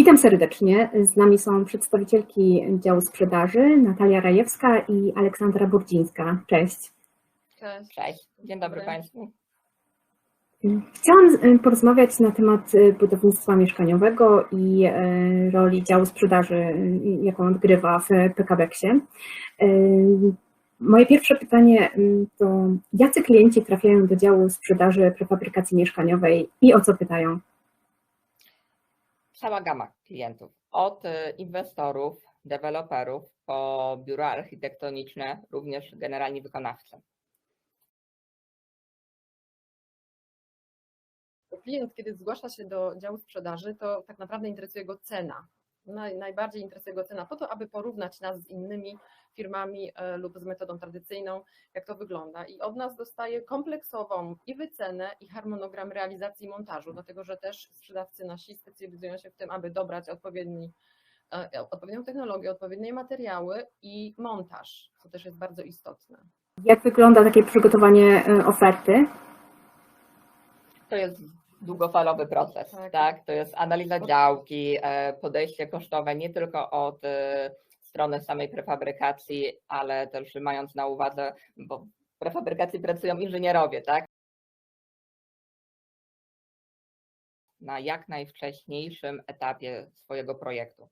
Witam serdecznie. Z nami są przedstawicielki działu sprzedaży Natalia Rajewska i Aleksandra Burdzińska. Cześć. Cześć. Cześć, dzień dobry. Państwu. Chciałam y, porozmawiać na temat y, budownictwa mieszkaniowego i y, roli działu sprzedaży, jaką odgrywa w PKBX-ie. Y, Moje pierwsze pytanie to, jacy klienci trafiają do działu sprzedaży prefabrykacji mieszkaniowej i o co pytają? Cała gama klientów, od y, inwestorów, deweloperów, po biura architektoniczne, również generalni wykonawcy. Klient, kiedy zgłasza się do działu sprzedaży, to tak naprawdę interesuje go cena. Naj, najbardziej interesuje go cena po to, aby porównać nas z innymi firmami e, lub z metodą tradycyjną, jak to wygląda. I od nas dostaje kompleksową i wycenę, i harmonogram realizacji montażu, dlatego że też sprzedawcy nasi specjalizują się w tym, aby dobrać odpowiedni, e, odpowiednią technologię, odpowiednie materiały i montaż, co też jest bardzo istotne. Jak wygląda takie przygotowanie y, oferty? To jest długofalowy proces, Tak. tak? To jest analiza działki, e, podejście kosztowe nie tylko od e, strony samej prefabrykacji, ale też mając na uwadze, bo w prefabrykacji pracują inżynierowie, tak? Na jak najwcześniejszym etapie swojego projektu.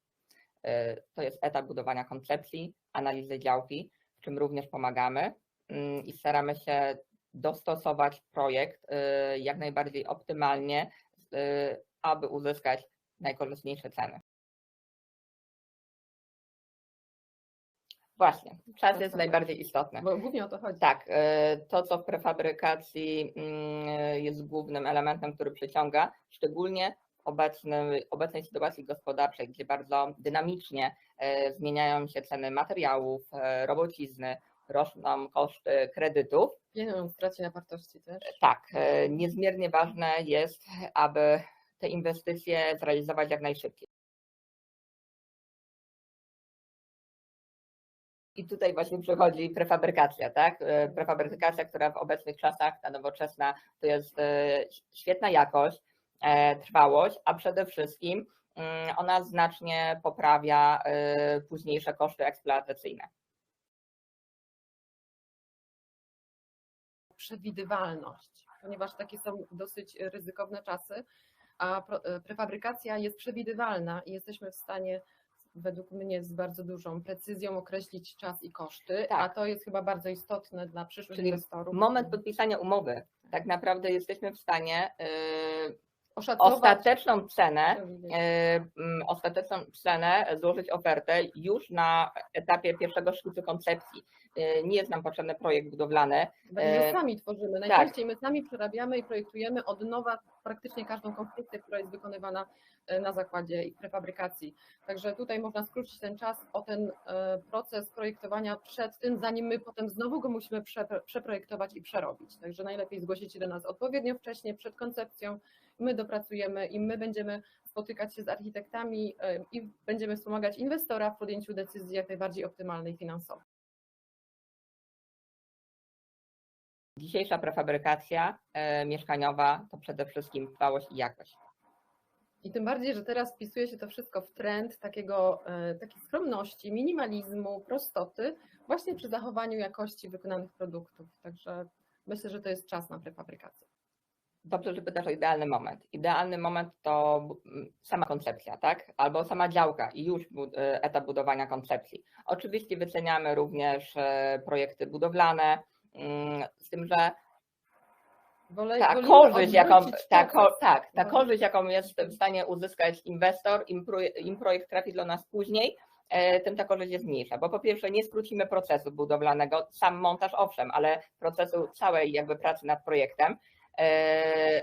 E, To jest etap budowania koncepcji, analizy działki, w czym również pomagamy mm, i staramy się dostosować projekt y, jak najbardziej optymalnie, y, aby uzyskać najkorzystniejsze ceny. Właśnie, czas jest najbardziej istotny. Bo głównie o to chodzi. Tak, y, to co w prefabrykacji mm, jest głównym elementem, który przyciąga, szczególnie w obecnej sytuacji gospodarczej, gdzie bardzo dynamicznie zmieniają się ceny materiałów, robocizny, rosną koszty kredytów, Pieniądz traci na wartości też. tak, e, niezmiernie ważne jest, aby te inwestycje zrealizować jak najszybciej. I tutaj właśnie przychodzi prefabrykacja, tak? E, Prefabrykacja, która w obecnych czasach, ta nowoczesna, to jest e, świetna jakość, trwałość, a przede wszystkim mm, ona znacznie poprawia późniejsze koszty eksploatacyjne. Przewidywalność, ponieważ takie są dosyć ryzykowne czasy, a e, prefabrykacja jest przewidywalna i jesteśmy w stanie według mnie z bardzo dużą precyzją określić czas i koszty, a Tak. to jest chyba bardzo istotne dla przyszłych Czyli inwestorów. Moment podpisania umowy, tak naprawdę jesteśmy w stanie e, Oszacować, ostateczną cenę, e, mm, ostateczną cenę złożyć ofertę już na etapie pierwszego szkicu koncepcji. E, Nie jest nam potrzebny projekt budowlany. Dlatego e, sami tworzymy. tak. Najczęściej my sami przerabiamy i projektujemy od nowa praktycznie każdą konstrukcję, która jest wykonywana na zakładzie i prefabrykacji. Także tutaj można skrócić ten czas o ten proces projektowania przed tym, zanim my potem znowu go musimy prze- przeprojektować i przerobić. Także najlepiej zgłosić się do nas odpowiednio wcześnie, przed koncepcją. My dopracujemy i my będziemy spotykać się z architektami i będziemy wspomagać inwestora w podjęciu decyzji jak najbardziej optymalnej finansowo. Dzisiejsza prefabrykacja e, mieszkaniowa to przede wszystkim trwałość i jakość. I tym bardziej, że teraz wpisuje się to wszystko w trend takiego, e, takiej skromności, minimalizmu, prostoty, właśnie przy zachowaniu jakości wykonanych produktów. Także myślę, że to jest czas na prefabrykację. Dobrze, że pytasz o idealny moment. Idealny moment to sama koncepcja, tak? Albo sama działka i już e, etap budowania koncepcji. Oczywiście wyceniamy również e, projekty budowlane, mm, z tym, że Wolę, ta korzyść, jaką, ta, czas. ko, tak, ta No. korzyść, jaką jest w stanie uzyskać inwestor, im, im projekt trafi do nas później, e, tym ta korzyść jest mniejsza. Bo po pierwsze nie skrócimy procesu budowlanego, sam montaż owszem, ale procesu całej jakby pracy nad projektem,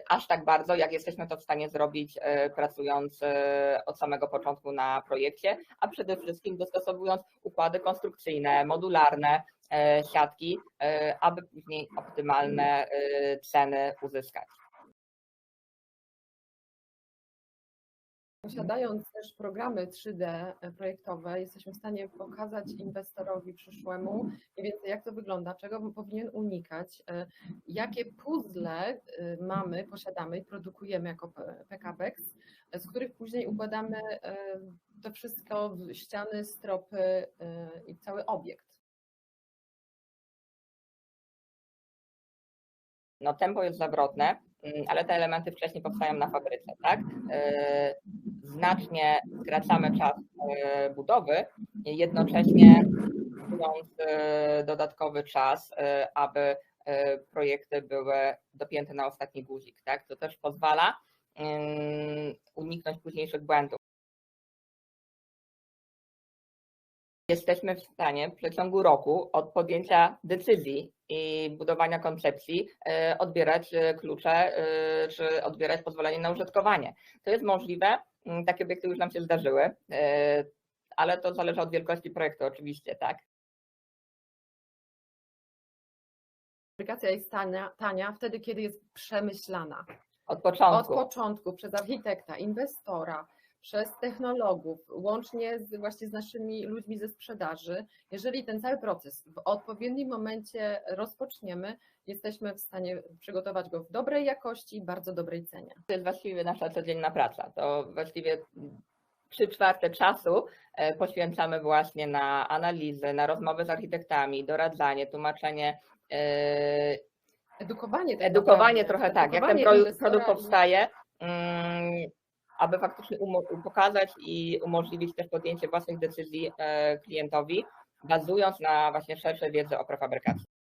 aż tak bardzo, jak jesteśmy to w stanie zrobić e, pracując e, od samego początku na projekcie, a przede wszystkim dostosowując układy konstrukcyjne, modularne, e, siatki, e, aby później optymalne e, ceny uzyskać. Posiadając też programy 3D projektowe, jesteśmy w stanie pokazać inwestorowi przyszłemu mniej więcej, jak to wygląda, czego powinien unikać, e, jakie puzzle e, mamy, posiadamy i produkujemy jako PKBEX, e, z których później układamy e, to wszystko w ściany, stropy e, i cały obiekt. no tempo jest zawrotne, mm, ale te elementy wcześniej powstają na fabryce, tak? Znacznie skracamy czas e, budowy, jednocześnie budując e, dodatkowy czas, e, aby projekty były dopięte na ostatni guzik, tak? To też pozwala mm, uniknąć późniejszych błędów. Jesteśmy w stanie w przeciągu roku od podjęcia decyzji i budowania koncepcji odbierać klucze czy odbierać pozwolenie na użytkowanie. To jest możliwe, takie obiekty już nam się zdarzyły, e, ale to zależy od wielkości projektu oczywiście, tak? Aplikacja jest tania, tania wtedy, kiedy jest przemyślana. Od Od początku. początku przez architekta, inwestora, przez technologów, łącznie z, właśnie z naszymi ludźmi ze sprzedaży. Jeżeli ten cały proces w odpowiednim momencie rozpoczniemy, jesteśmy w stanie przygotować go w dobrej jakości, bardzo dobrej cenie. To jest właściwie nasza codzienna praca. To właściwie trzy czwarte czasu e, poświęcamy właśnie na analizy, na rozmowy z architektami, doradzanie, tłumaczenie e, Edukowanie. tak edukowanie naprawdę, trochę tak, jak ten edukowanie produkt, i- powstaje, mm, aby faktycznie pokazać i umożliwić też podjęcie własnych decyzji e, klientowi, bazując na właśnie szerszej wiedzy o prefabrykacji.